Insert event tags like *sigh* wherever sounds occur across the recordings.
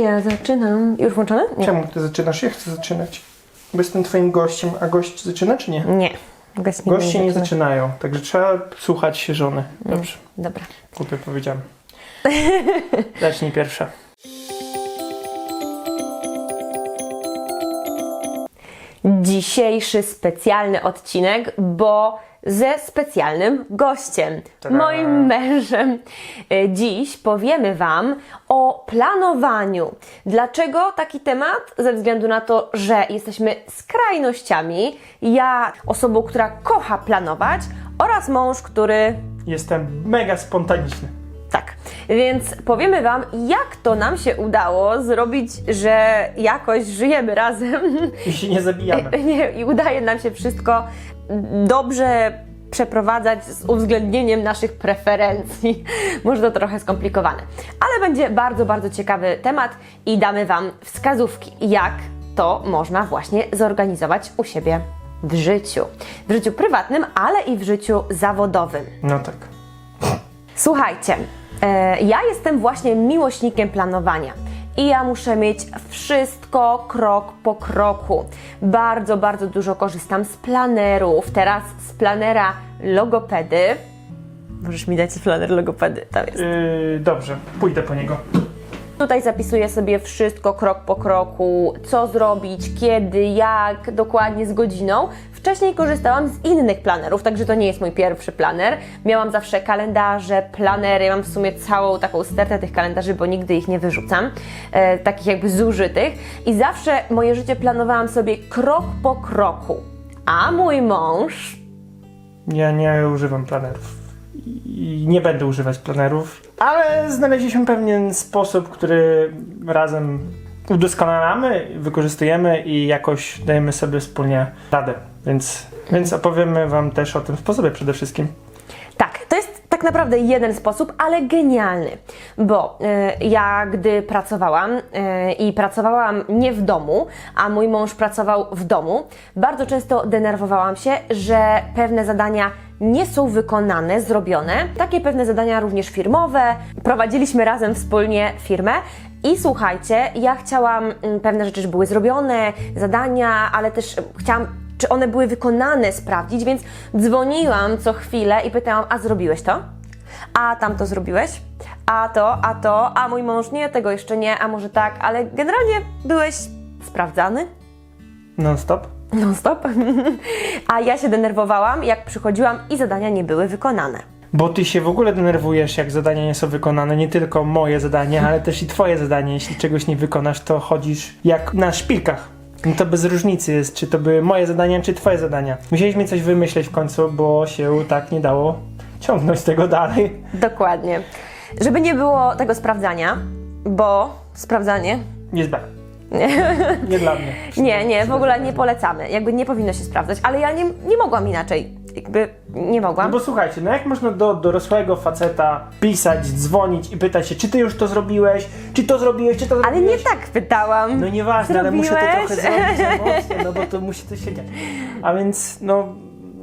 Ja zaczynam. Już włączone? Nie. Czemu ty zaczynasz? Ja chcę zaczynać. Bo jestem twoim gościem, a gość zaczyna czy nie? Nie. Gość nie Goście nie zaczynają, także trzeba słuchać się żony. Dobrze, Dobra. głupio powiedziałem. *laughs* Zacznij pierwsza. Dzisiejszy specjalny odcinek, bo ze specjalnym gościem, Tada. moim mężem. E, Dziś powiemy Wam o planowaniu. Dlaczego taki temat? Ze względu na to, że jesteśmy skrajnościami. Ja, osobą, która kocha planować, oraz mąż, który Jestem mega spontaniczny. Więc powiemy Wam, jak to nam się udało zrobić, że jakoś żyjemy razem I się nie zabijamy. *laughs* nie, i udaje nam się wszystko dobrze przeprowadzać z uwzględnieniem naszych preferencji. Może to trochę skomplikowane, ale będzie bardzo, bardzo ciekawy temat i damy Wam wskazówki, jak to można właśnie zorganizować u siebie w życiu. W życiu prywatnym, ale i w życiu zawodowym. No tak. Słuchajcie, ja jestem właśnie miłośnikiem planowania. I ja muszę mieć wszystko krok po kroku. Bardzo, bardzo dużo korzystam z planerów. Teraz z planera logopedy. Możesz mi dać planer logopedy, tam jest. Yy, dobrze, pójdę po niego. Tutaj zapisuję sobie wszystko krok po kroku, co zrobić, kiedy, jak, dokładnie z godziną. Wcześniej korzystałam z innych planerów, także to nie jest mój pierwszy planer. Miałam zawsze kalendarze, planery, mam w sumie całą taką stertę tych kalendarzy, bo nigdy ich nie wyrzucam, e, takich jakby zużytych. I zawsze moje życie planowałam sobie krok po kroku. A mój mąż Ja nie używam planerów. I nie będę używać planerów, ale znaleźliśmy pewien sposób, który razem udoskonalamy, wykorzystujemy i jakoś dajemy sobie wspólnie radę. Więc, więc opowiemy Wam też o tym sposobie przede wszystkim. Tak, naprawdę jeden sposób, ale genialny, bo e, ja gdy pracowałam e, i pracowałam nie w domu, a mój mąż pracował w domu, bardzo często denerwowałam się, że pewne zadania nie są wykonane, zrobione. Takie pewne zadania również firmowe. Prowadziliśmy razem wspólnie firmę i słuchajcie, ja chciałam, mm, pewne rzeczy były zrobione, zadania, ale też chciałam czy one były wykonane, sprawdzić, więc dzwoniłam co chwilę i pytałam, a zrobiłeś to? A tam to zrobiłeś? A to, a to, a mój mąż nie, tego jeszcze nie, a może tak, ale generalnie byłeś sprawdzany Non stop. non stop. *laughs* a ja się denerwowałam, jak przychodziłam i zadania nie były wykonane. Bo ty się w ogóle denerwujesz, jak zadania nie są wykonane. Nie tylko moje zadanie, ale też i twoje zadanie. Jeśli czegoś nie wykonasz, to chodzisz jak na szpilkach. No to bez różnicy jest, czy to były moje zadania, czy twoje zadania. Musieliśmy coś wymyśleć w końcu, bo się tak nie dało ciągnąć tego dalej. Dokładnie. Żeby nie było tego sprawdzania, bo sprawdzanie Jest B. Nie dla mnie. *laughs* Nie, nie, w ogóle nie polecamy. Jakby nie powinno się sprawdzać, ale ja nie, nie mogłam inaczej. Jakby nie No mogłam. bo słuchajcie, no jak można do dorosłego faceta pisać, dzwonić i pytać się, czy ty już to zrobiłeś, czy to zrobiłeś, czy to Ale zrobiłeś? nie tak pytałam. No nieważne, ale muszę to Zrobiłeś? trochę zrobić *laughs* emocje, no bo to musi to się dziać. A więc, no,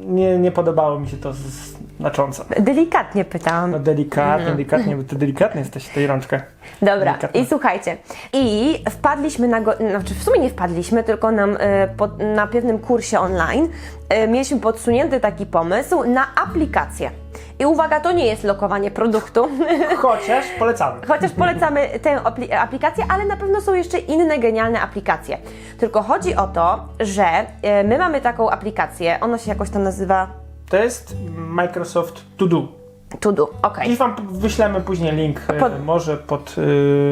nie, nie podobało mi się to z- znacząco. Delikatnie pytałam. No delikatnie, delikatnie, bo ty delikatnie jesteś w tej rączkę. Dobra, i słuchajcie. I wpadliśmy na. Go, znaczy, w sumie nie wpadliśmy, tylko nam e, pod, na pewnym kursie online e, mieliśmy podsunięty taki pomysł na aplikację. I uwaga, to nie jest lokowanie produktu, *laughs* Chociaż polecamy. chociaż polecamy tę apli- aplikację, ale na pewno są jeszcze inne genialne aplikacje. Tylko chodzi o to, że e, my mamy taką aplikację, ona się jakoś tam nazywa To jest Microsoft To Do. To Do. Okej. Dziś wam wyślemy później link, e, Pod- może pod,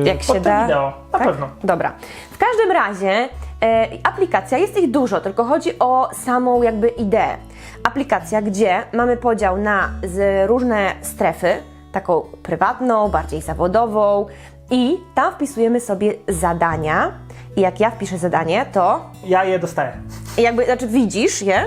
e, Jak pod się to da. wideo. Na Tak? pewno. Dobra. W każdym razie e, aplikacja, jest ich dużo, tylko chodzi o samą jakby ideę. Aplikacja, gdzie mamy podział na z różne strefy, taką prywatną, bardziej zawodową i tam wpisujemy sobie zadania i jak ja wpiszę zadanie, to Ja je dostaję. jakby, znaczy widzisz je,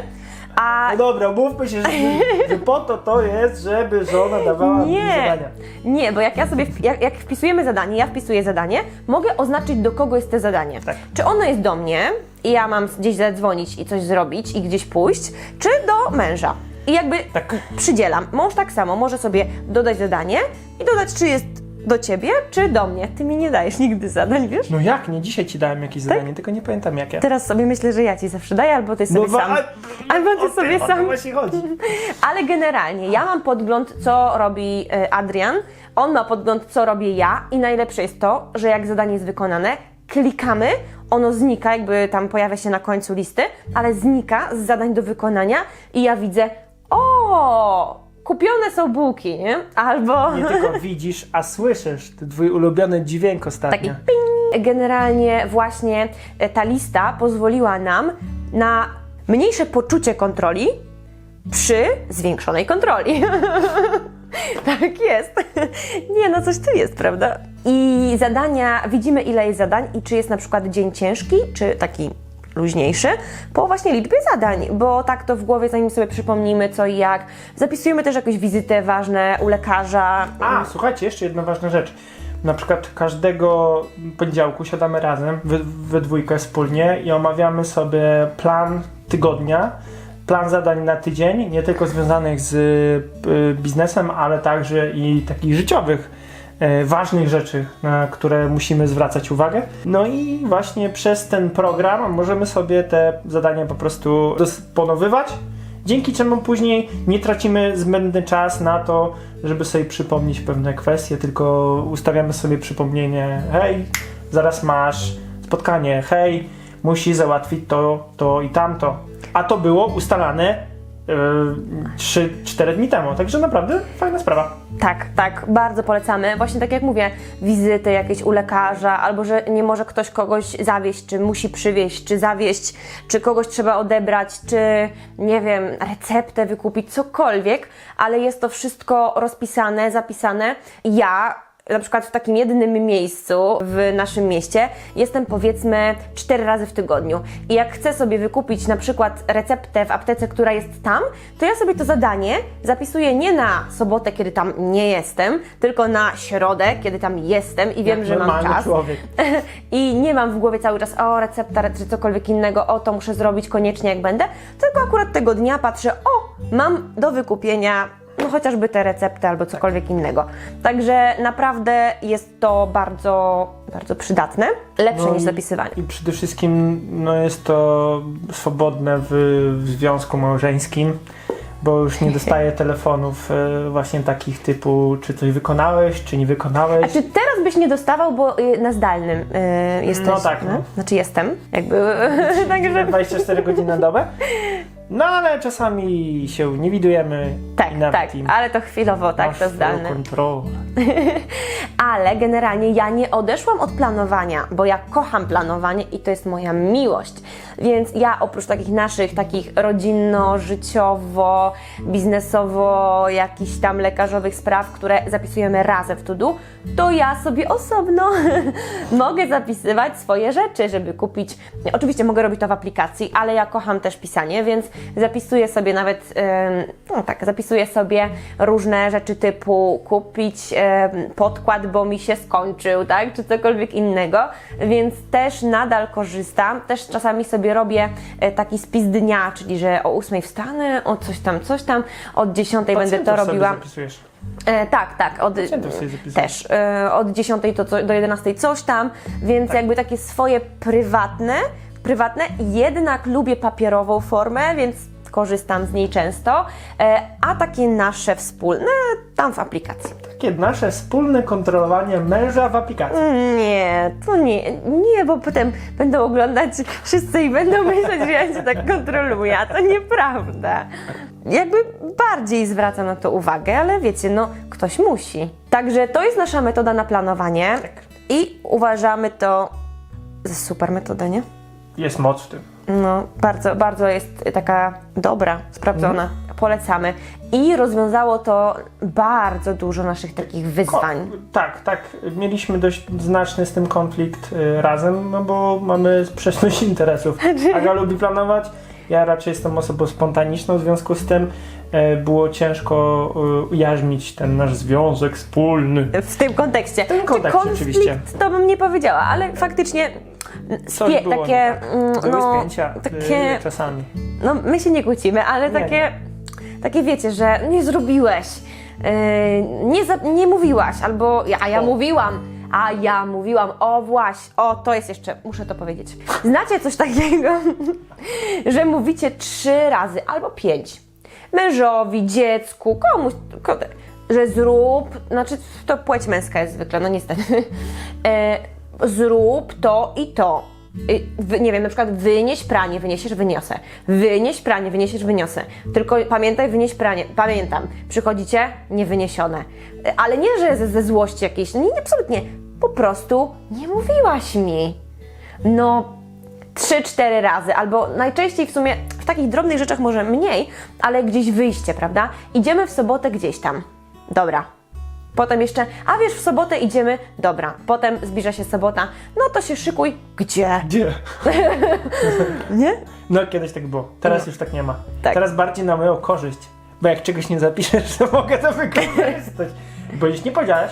a No dobra, mówmy się, że, *laughs* że po to to jest, żeby żona dawała mi Nie, zadania. nie, bo jak ja sobie, jak, jak wpisujemy zadanie, ja wpisuję zadanie, mogę oznaczyć do kogo jest to zadanie. Tak. Czy ono jest do mnie i ja mam gdzieś zadzwonić i coś zrobić i gdzieś pójść, czy do męża. I jakby Tak. przydzielam. Mąż tak samo może sobie dodać zadanie i dodać, czy jest do ciebie czy do mnie? Ty mi nie dajesz nigdy zadań, wiesz? No jak nie? Dzisiaj ci dałem jakieś zadanie, tylko nie pamiętam jakie. Teraz sobie myślę, że ja ci zawsze daję, albo ty sobie No, sam. a- Albo ty sobie tym sam. właśnie chodzi. *laughs* Ale generalnie ja mam podgląd, co robi e, Adrian, on ma podgląd, co robię ja i najlepsze jest to, że jak zadanie jest wykonane, klikamy, ono znika, jakby tam pojawia się na końcu listy, ale znika z zadań do wykonania i ja widzę, o, kupione są bułki, nie? Albo Nie tylko widzisz, a słyszysz. To twój ulubiony dźwięk ostatnio. taki ping. Generalnie właśnie e, ta lista pozwoliła nam na mniejsze poczucie kontroli przy zwiększonej kontroli. *laughs* tak jest. *laughs* Nie, no coś tu jest, prawda? I zadania, widzimy ile jest zadań i czy jest na przykład dzień ciężki, czy taki luźniejszy, po właśnie liczbie zadań, bo tak to w głowie, zanim sobie przypomnimy co i jak. Zapisujemy też jakieś wizyty ważne u lekarza. A, słuchajcie, jeszcze jedna ważna rzecz. Na przykład każdego poniedziałku siadamy razem, we, we dwójkę wspólnie i omawiamy sobie plan tygodnia, plan zadań na tydzień, nie tylko związanych z y, biznesem, ale także i takich życiowych, ważnych rzeczy, na które musimy zwracać uwagę. No i właśnie przez ten program możemy sobie te zadania po prostu dysponowywać, dzięki czemu później nie tracimy zbędny czas na to, żeby sobie przypomnieć pewne kwestie, tylko ustawiamy sobie przypomnienie, hej, zaraz masz spotkanie, hej, musisz załatwić to, to i tamto. A to było ustalane 3-4 dni temu, także naprawdę fajna sprawa. Tak, tak, bardzo polecamy. Właśnie tak jak mówię, wizyty jakieś u lekarza, albo że nie może ktoś kogoś zawieźć, czy musi przywieźć, czy zawieźć, czy kogoś trzeba odebrać, czy nie wiem, receptę wykupić, cokolwiek, ale jest to wszystko rozpisane, zapisane. Ja na przykład w takim jednym miejscu w naszym mieście jestem powiedzmy cztery razy w tygodniu. I jak chcę sobie wykupić na przykład receptę w aptece, która jest tam, to ja sobie to zadanie zapisuję nie na sobotę, kiedy tam nie jestem, tylko na środę, kiedy tam jestem i wiem, Jak że mam czas. człowiek. *laughs* I nie mam w głowie cały czas, o recepta, czy cokolwiek innego, o to muszę zrobić koniecznie jak będę, tylko akurat tego dnia patrzę, o mam do wykupienia no chociażby te recepty albo cokolwiek innego. Także naprawdę jest to bardzo, bardzo przydatne, lepsze No niż zapisywanie. I przede wszystkim no jest to swobodne w, w związku małżeńskim, bo już nie *laughs* dostaję telefonów e, właśnie takich typu, czy coś wykonałeś, czy nie wykonałeś. A czy teraz byś nie dostawał, bo y, na zdalnym y, jesteś? No tak, no. Znaczy jestem, jakby, *laughs* także 24 godziny na dobę. *laughs* No ale czasami się nie widujemy. tak, i nawet tak, im ale to chwilowo, tak, masz to zdalne. kontrolę. *laughs* Ale generalnie ja nie odeszłam od planowania, bo ja kocham planowanie i to jest moja miłość. Więc ja oprócz takich naszych, takich rodzinno, życiowo, biznesowo, jakichś tam lekarzowych spraw, które zapisujemy razem w to-do, to ja sobie osobno *laughs* mogę zapisywać swoje rzeczy, żeby kupić. Oczywiście mogę robić to w aplikacji, ale ja kocham też pisanie, więc zapisuję sobie nawet, no tak, zapisuję sobie różne rzeczy typu kupić podkład, bo mi się skończył, tak, czy cokolwiek innego, więc też nadal korzystam, też czasami sobie robię e, taki spis dnia, czyli że o 8 wstanę, o coś tam, coś tam, od 10 będę to sobie robiła. zapisujesz. E, tak, tak. Od, sobie też. E, od 10 to, co- do 11 coś tam, więc Tak. jakby takie swoje prywatne, prywatne, jednak lubię papierową formę, więc korzystam z niej często, e, a takie nasze wspólne tam w aplikacji. Takie nasze wspólne kontrolowanie męża w aplikacji. Nie, to nie, nie, bo potem będą oglądać wszyscy i będą myśleć, że ja się tak kontroluję, a to nieprawda. Jakby bardziej zwracam na to uwagę, ale wiecie, no ktoś musi. Także to jest nasza metoda na planowanie Tak. i uważamy to za super metodę, nie? Jest moc w tym. No, bardzo, bardzo jest taka dobra, sprawdzona. Mhm. Polecamy. I rozwiązało to bardzo dużo naszych takich wyzwań. Tak, tak. Mieliśmy dość znaczny z tym konflikt y, razem, no bo mamy sprzeczność *laughs* interesów. *laughs* Aga lubi planować, ja raczej jestem osobą spontaniczną, w związku z tym y, było ciężko y, ujarzmić ten nasz związek wspólny. W tym kontekście. W tym kontekście, oczywiście. To bym nie powiedziała, ale faktycznie spie- było takie, nie tak. mm, no, spięcia takie, y, czasami. no my się nie kłócimy, ale Nie, takie, takie wiecie, że nie zrobiłeś, yy, nie, za, nie mówiłaś, albo a ja O. mówiłam, a ja mówiłam, o właśnie, o to jest jeszcze, muszę to powiedzieć. Znacie coś takiego, *laughs* że mówicie trzy razy albo pięć mężowi, dziecku, komuś, ko- że zrób, znaczy to płeć męska jest zwykle, no niestety, *laughs* e, zrób to i to. Y, nie wiem, na przykład wynieś pranie, wyniesiesz, wyniosę. Wynieś pranie, wyniesiesz, wyniosę. Tylko pamiętaj, wynieś pranie. Pamiętam. Przychodzicie, niewyniesione. Y, Ale nie, że ze, ze złości jakiejś. Nie, nie, absolutnie. Po prostu nie mówiłaś mi. No, trzy, cztery razy, albo najczęściej w sumie w takich drobnych rzeczach może mniej, ale gdzieś wyjście, prawda? Idziemy w sobotę gdzieś tam. Dobra. Potem jeszcze, a wiesz, w sobotę idziemy, dobra. Potem zbliża się sobota, no to się szykuj. Gdzie? Gdzie? *laughs* Nie? No kiedyś tak było, teraz już tak nie ma. Tak. Teraz bardziej na moją korzyść, bo jak czegoś nie zapiszesz, to mogę to wykorzystać. Bo jeśli nie powiedziałaś,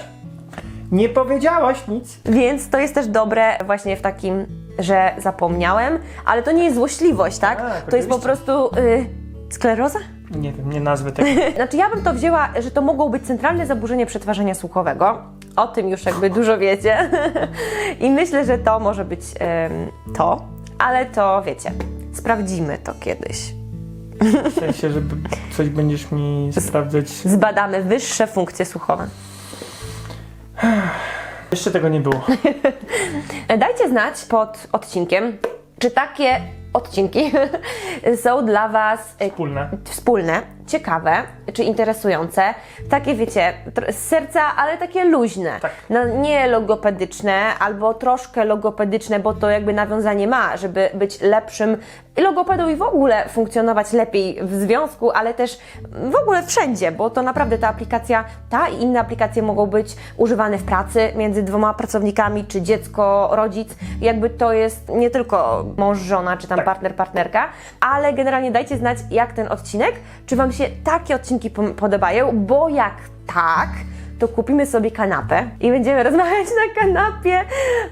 nie powiedziałaś nic. Więc to jest też dobre właśnie w takim, że zapomniałem, ale to nie jest złośliwość, tak? Tak, to jest po prostu y, skleroza? Nie wiem, nie nazwę tego. *laughs* Znaczy ja bym to wzięła, że to mogło być centralne zaburzenie przetwarzania słuchowego. O tym już jakby dużo wiecie. *laughs* I myślę, że to może być em, to, ale to wiecie, sprawdzimy to kiedyś. W sensie, że b- coś będziesz mi sprawdzać. Zbadamy wyższe funkcje słuchowe. Jeszcze tego nie było. *laughs* Dajcie znać pod odcinkiem, czy takie odcinki *laughs* są dla Was e, Wspólne. wspólne, ciekawe czy interesujące. Takie wiecie, z serca, ale takie luźne. Tak. No, nie logopedyczne, albo troszkę logopedyczne, bo to jakby nawiązanie ma, żeby być lepszym logopedą i w ogóle funkcjonować lepiej w związku, ale też w ogóle wszędzie, bo to naprawdę ta aplikacja, ta i inne aplikacje mogą być używane w pracy między dwoma pracownikami, czy dziecko, rodzic. Jakby to jest nie tylko mąż, żona, czy tam Tak. partner, partnerka, ale generalnie dajcie znać, jak ten odcinek, czy Wam się takie odcinki podobają, bo jak tak, to kupimy sobie kanapę i będziemy *laughs* rozmawiać na kanapie,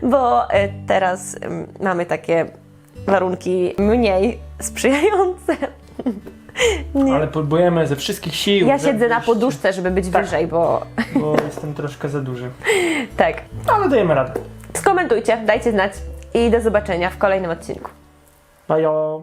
bo e, teraz mamy takie warunki mniej sprzyjające. *laughs* Nie. Ale próbujemy ze wszystkich sił. Ja siedzę na poduszce, żeby być Tak. wyżej, bo Bo jestem troszkę za duży. *laughs* tak. Ale dajemy radę. Skomentujcie, dajcie znać i do zobaczenia w kolejnym odcinku. Bajo.